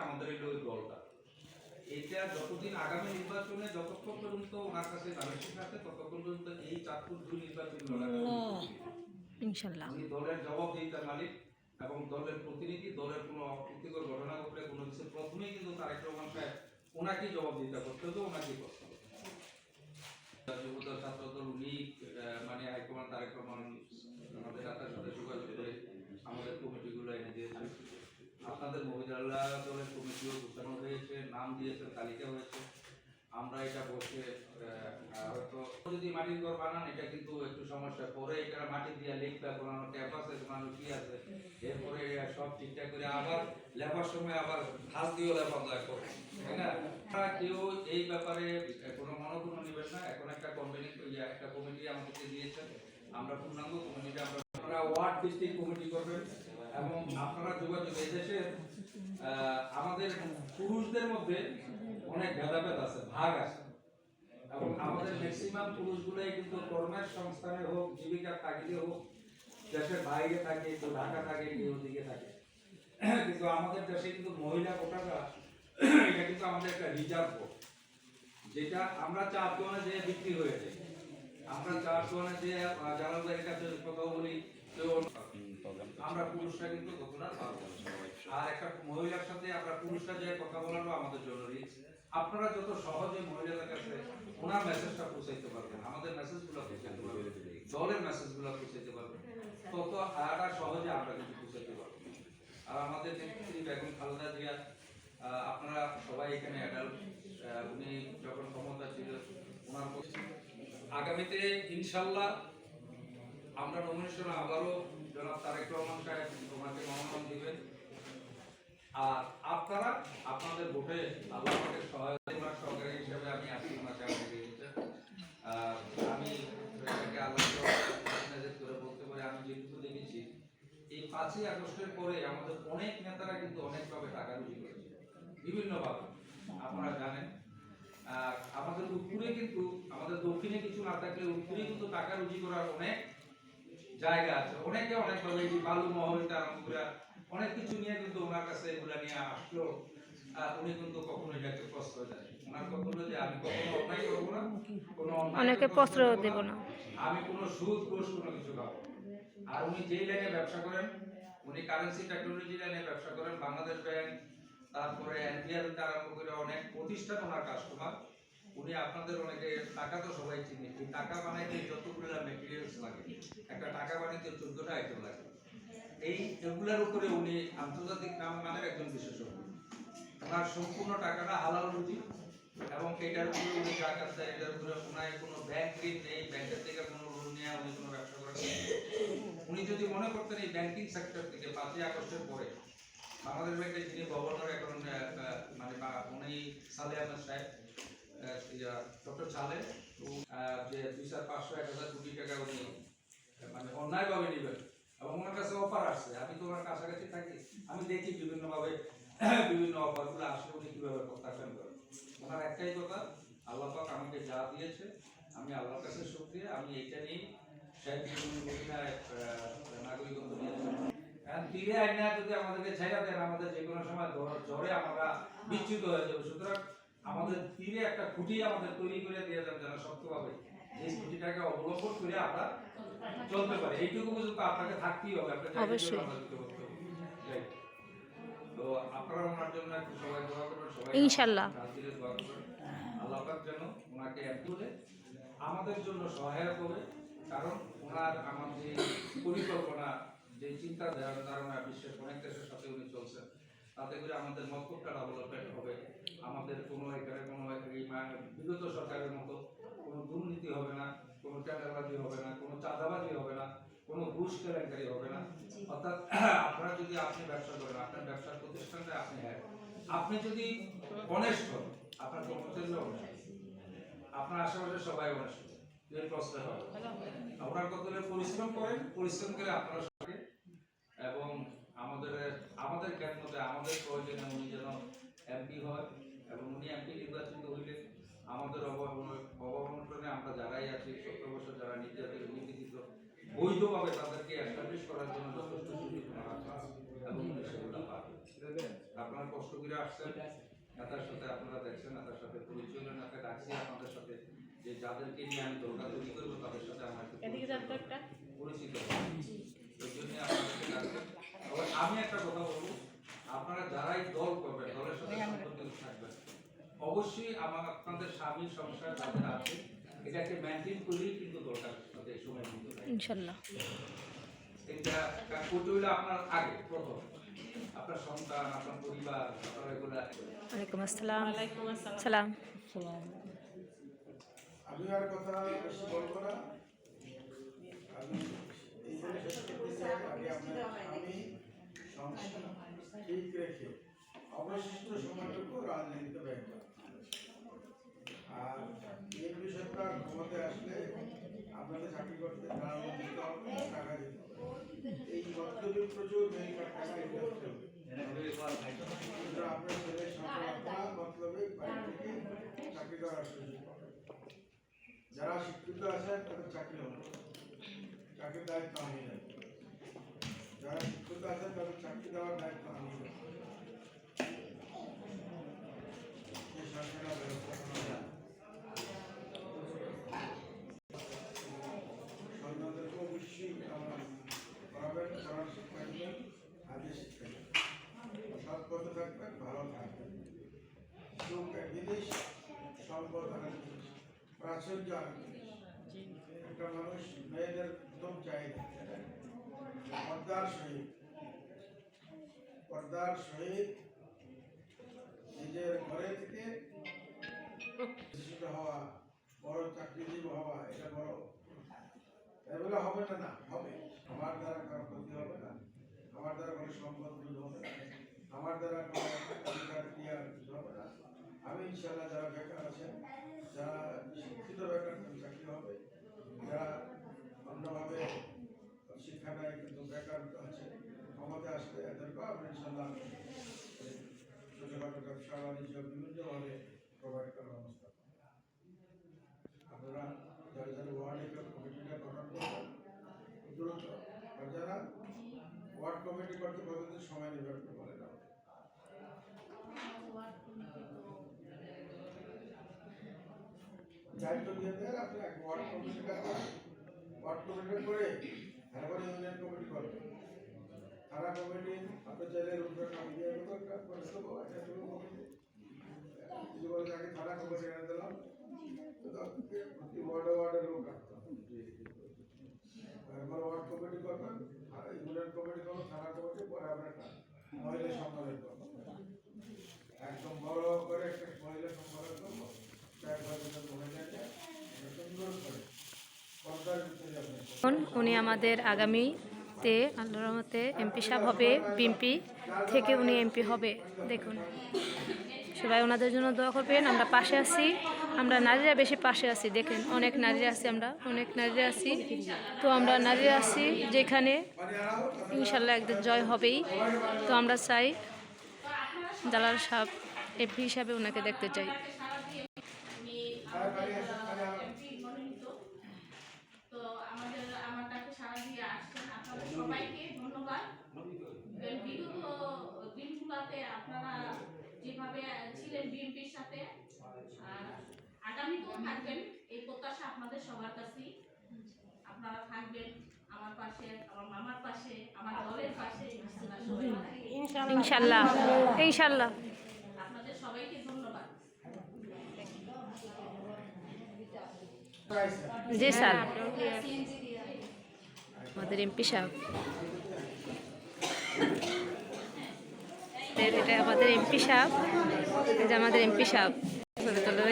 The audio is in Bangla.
আমাদের ওই দলটা। এটা যতদিন আগামী নির্বাচনে যতক্ষণ পর্যন্ত ওনার কাছে মানসিক আছে ততক্ষণ পর্যন্ত এই চাঁদপুর দুই নির্বাচনী ইনশাল্লাহ। দলের জবাবদিহিতার মালিক এবং দলের প্রতিনিধি দলের কোনো অপ্রীতিকর ঘটনা ঘটলে কোনো কিছু প্রথমেই কিন্তু তারেক রহমান সাহেব ওনাকেই জবাবদিহিতা করতে হবে ওনাকেই করতে যুবদল ছাত্রদল আহ, মানে হাইকমান্ড তারেক রহমান আমাদের ডাক্তার সাথে যোগাযোগ করে আমাদের কমিটিগুলো এনে দিয়েছে। আপনাদের মহিলা দলের কমিটিও ঘোষণা হয়েছে, নাম দিয়েছেন তালিকা হয়েছে। আমরা এটা বসে হয়তো যদি মাটির ঘর বানান, এটা কিন্তু একটু সমস্যা। পরে এটা মাটি দিয়ে লিখবে কোনো ক্যাম্পাসে কোনো কি আছে? এরপরে সব ঠিকঠাক করে আবার লেবার সময় আবার হাত দিয়েও লেবার লাগবে তাই না? কেউ এই ব্যাপারে কোনো মনোগুণ নেবেন না। এখন একটা কোম্পানি একটা কমিটি আমাদেরকে দিয়েছেন আমরা পূর্ণাঙ্গ কমিটিটা আমরা ওয়ার্ড ডিস্ট্রিক্ট কমিটি করবেন। এবং আপনারা যোগাযোগ এই দেশের আমাদের পুরুষদের মধ্যে অনেক ভেদাভেদ আছে ভাগ আছে। এবং আমাদের ম্যাক্সিমাম পুরুষগুলাই কিন্তু কর্মের সংস্থানে হোক জীবিকার তাগিদে হোক দেশের বাইরে থাকে কেউ ঢাকা থাকে কেউ দিকে থাকে। কিন্তু আমাদের দেশে কিন্তু মহিলা কোটাটা এটা কিন্তু আমাদের একটা রিজার্ভ যেটা আমরা চার দোয়ানে যেয়ে বিক্রি হয়েছে আমরা চার দোয়ানে যে আহ, জালালদারের কাছে কথা বলি কেউ আমরা পুরুষরা কিন্তু ততটা পারব না। আর একটা মহিলার সাথে আমরা পুরুষরা যে কথা বলানো আমাদের জরুরি। আপনারা যত সহজে মহিলাদের কাছে ওনার মেসেজটা পৌঁছাইতে পারবেন, আমাদের মেসেজগুলো পৌঁছাইতে পারবেন, দলের মেসেজগুলো পৌঁছাইতে পারবেন। তত আর সহজে আমরা কিন্তু পৌঁছাইতে পারব। আর আমাদের নেত্রী বেগম খালেদা জিয়া আপনারা সবাই এখানে অ্যাডাল্ট উনি যখন ক্ষমতা ছিল, ওনার আগামীতে ইনশাল্লাহ আমরা নমিনেশন আবারও জনাব তারেক রহমান সাহেব ওনাকে মনোনয়ন দিবেন। আর আপনারা আপনাদের ভোটে আল্লাহ পাকের সহায়তা সহকারী হিসেবে আমি আছি ওনাকে আমাকে আমি এটাকে আল্লাহ করে বলতে পারি, আমি যেটুকু দেখেছি, এই পাঁচই আগস্টের পরে আমাদের অনেক নেতারা কিন্তু অনেকভাবে টাকা রুজি করেছে, বিভিন্নভাবে, আপনারা জানেন। আমাদের উত্তরে কিন্তু, আমাদের দক্ষিণে কিছু না থাকলে উত্তরে কিন্তু টাকা রুজি করার অনেক জায়গা আছে অনেকে অনেক ভাবে যে বালু আরম্ভ করে অনেক কিছু নিয়ে কিন্তু ওনার কাছে এগুলা নিয়ে আসলো আর উনি কিন্তু কখনো এটাকে প্রশ্রয় দেয় ওনার যে আমি কখনো অন্যায় করব না কোনো অনেকে প্রশ্রয়। দেব না। আমি কোনো সুদ ঘুষ কোনো কিছু খাব। আর উনি যেই লাইনে ব্যবসা করেন উনি কারেন্সি টেকনোলজি লাইনে ব্যবসা করেন বাংলাদেশ ব্যাংক তারপরে এনপিআর আরম্ভ করে অনেক প্রতিষ্ঠান ওনার কাস্টমার উনি আপনাদের অনেকে টাকা তো সবাই চিনে এই টাকা বানাইতে যতগুলো মেটেরিয়ালস লাগে, একটা টাকা বানাইতে চোদ্দটা আইটেম লাগে এই এগুলোর উপরে উনি আন্তর্জাতিক নাম মানের একজন বিশেষজ্ঞ ওনার সম্পূর্ণ টাকাটা হালাল রুজি, এবং এটার উপরে উনি জাকাত দেয়, এটার উপরে ওনার কোনো ব্যাংক ঋণ নেই ব্যাংকের থেকে কোনো লোন নেওয়া উনি কোনো ব্যবসা করেন। উনি যদি মনে করতেন এই ব্যাংকিং সেক্টর থেকে পাঁচই আগস্টের পরে, বাংলাদেশ ব্যাংকের যিনি গভর্নর এখন মানে উনি সালে আহমেদ সাহেব ডক্টর আহ, যে দুই চার উনি মানে অফার আসছে। আমি উনি কীভাবে প্রত্যাখ্যান করেন। ওনার একটাই কথা আল্লাহ পাক আমাকে যা দিয়েছে আমি আল্লাহর কাছে শুক্রিয়া। আমি এইটা নিয়ে নাগরিকত্ব নিয়েছি তীরে আইনা যদি আমাদেরকে ছেড়ে দেন আমাদের যে কোনো সময় জ্বরে আমরা বিচ্যুত হয়ে যাব। সুতরাং আমাদের তীরে একটা খুঁটি আমাদের তৈরি করে দিয়ে যান যেন শক্তভাবে। এই খুঁটিটাকে অবলম্বন করে আমরা চলতে পারি। এইটুকু পর্যন্ত আপনাকে থাকতেই হবে। আপনাকে। তো আপনারা ওনার জন্য একটু সবাই দোয়া করবেন সবাই দোয়া করবেন। আল্লাহ পাক যেন ওনাকে এক করে আমাদের জন্য সহায়ক হবে কারণ ওনার আমার যে পরিকল্পনা যে চিন্তা ধারণা বিশ্বের অনেক দেশের সাথে উনি চলছেন। তাতে করে আমাদের মক্তবটা ডেভেলপমেন্ট হবে। আমাদের কোনো এখানে কোনো বিগত সরকারের মতো কোনো দুর্নীতি হবে না কোনো টেন্ডারবাজি হবে না কোনো চাঁদাবাজি হবে না কোনো ঘুষ কেলেঙ্কারি হবে না। অর্থাৎ আপনারা যদি আপনি ব্যবসা করেন আপনার ব্যবসার প্রতিষ্ঠানটা আপনি হ্যাঁ আপনি যদি অনেস্ট হন আপনার কর্মচারীরা অনেস্ট আপনার আশেপাশে সবাই অনেস্ট এর প্রশ্ন হবে। আপনার কত পরিশ্রম করেন? পরিশ্রম করে আপনারা আমাদের আমাদের মতে আমাদের প্রয়োজনে উনি যেন এমপি হয় এবং উনি এমপি নির্বাচিত হইলে আমাদের অবলম্বনে আমরা যারাই আছি সত্তর বছর যারা নির্যাতিত নিপীড়িত বৈধভাবে তাদেরকে এস্টাবলিশ করার জন্য যথেষ্ট সুযোগ এবং সেগুলো পাবেন আপনারা কষ্ট করে আসছেন নেতার সাথে আপনারা দেখছেন নেতার সাথে পরিচয় নেতা ডাকছি আপনাদের সাথে যে যাদেরকে নিয়ে আমি তৈরি করব তাদের সাথে আমার পরিচিত। এই জন্য আপনাদেরকে ডাকছেন আমি একটা কথা বলব। আপনারা যারাই দল করবেন দলের সাথে সম্পর্কিত থাকবেন। অবশ্যই আমার আপনাদের স্বামী সংসার যাদের আছে। এটাকে মেনটেন করেই কিন্তু দলটার সাথে সময় হবে। ইনশাল্লাহ। এটা করতে হইলে আপনার আগে প্রথম। আপনার সন্তান আপনার পরিবার আপনার এগুলো ওয়ালাইকুম আসসালাম। সালাম। আমি আর কথা বেশি বলব না। আমি এই শেষ করতে চাই আমি সংসার ঠিক রেখে অবশিষ্ট সময়টুকু রাজনীতিতে ব্যয় করা আর এই বিষয়টা ক্ষমতায় আসলে আপনাদের চাকরি করতে দাঁড়ানো দিতে হবে টাকা দিতে হবে। এই মতলবে প্রচুর মেয়ে টাকা ছেলের সফলতা মতলবে বাইরে থেকে চাকরি করার যারা শিক্ষিত আছেন তাদের চাকরি হবে। চাকরির দায়িত্ব আমি নেব। যারা শিক্ষিত আছেন চাকরি দেওয়ার দায়িত্ব যায়। সন্তানদেরকে অবশ্যই পড়াবেন পড়ার শিক্ষা দিবেন পথে থাকবেন ভালো থাকবেন সুখ এক জিনিস সম্পদ আরেক জিনিস প্রাচুর্য আরেক একটা মানুষ মেয়েদের প্রথম চাহিদা পর্দার সহিত পর্দার সহিত নিজের ঘরে থেকে হওয়া বড় চাকরিজীবী হওয়া, এটা বড়। এগুলো হবে না না, হবে। আমার দ্বারা কারও ক্ষতি হবে না। আমার দ্বারা কোনো সম্পদ হবে না। আমার দ্বারা কোনো অধিকার ক্রিয়ার হবে না। আমি ইনশাল্লাহ যারা বেকার আছেন, যারা শিক্ষিত বেকার চাকরি হবে। যারা অন্যভাবে শিক্ষা কিন্তু বেকার আছে ক্ষমতা আসলে এদেরকেও আমরা ইনশাল্লাহ ছোটখাটো ব্যবসা বাণিজ্য বিভিন্নভাবে প্রোভাইড করার ব্যবস্থা আপনারা যারা যারা ওয়ার্ড কমিটিটা গঠন করবেন দ্রুত আর যারা ওয়ার্ড কমিটি করতে কতদিন সময় নেবে বলে দাও দায়িত্ব দিয়ে দেন আপনি এক ওয়ার্ড কমিটিটা ওয়ার্ড কমিটি করে তারপরে ইউনিয়ন কমিটি করে। থানা কমিটি আপনার চাইলে নাম দিয়ে দেবো একটা দেবো কমিটি। কিছু বলে থানা কমিটি এনে দিলাম প্রতি ওয়ার্ডে ওয়ার্ডে লোক রাখতে হবে একবার ওয়ার্ড কমিটি করবেন আর ইউনিয়ন কমিটি করবেন থানা কমিটি পরে আমরা একটা মহিলা সম্মেলন করব একদম বড় করে একটা মহিলা সম্মেলন করব চার পাঁচ জন মহিলা নিয়ে আমরা সুন্দর করে পর্দার ভিতরে আপনি এখন উনি আমাদের আগামীতে, আল্লাহর রহমতে, এমপি সাহেব হবে বিএমপি থেকে উনি এমপি হবে। দেখুন, সবাই ওনাদের জন্য দোয়া করবেন, আমরা পাশে আছি, আমরা নারীরা বেশি পাশে আছি, দেখেন, অনেক নারীরা আছি আমরা, অনেক নারীরা আছি। তো আমরা নারীরা আছি যেখানে ইনশাল্লাহ একদিন জয় হবেই। তো আমরা চাই জালাল সাহেব, এমপি হিসাবে ওনাকে দেখতে চাই এমপি মনোনীত তো আমাদের আমার কাছে সারা দিয়ে আসছেন আপনাদের সবাইকে ধন্যবাদ এর বিগত দিনগুলোতে আপনারা যেভাবে ছিলেন বিএনপির সাথে আর আগামীতেও থাকবেন এই প্রত্যাশা আপনাদের সবার কাছেই। আপনারা থাকবেন আমার পাশে আমার মামার পাশে আমার দলের পাশে। ইনশাল্লাহ ইনশাল্লাহ আপনাদের সবাইকে ধন্যবাদ। জি স্যার। আমাদের এমপি সাহেব। এটা আমাদের এমপি সাহেব। যে আমাদের এমপি সাহেব। তোলো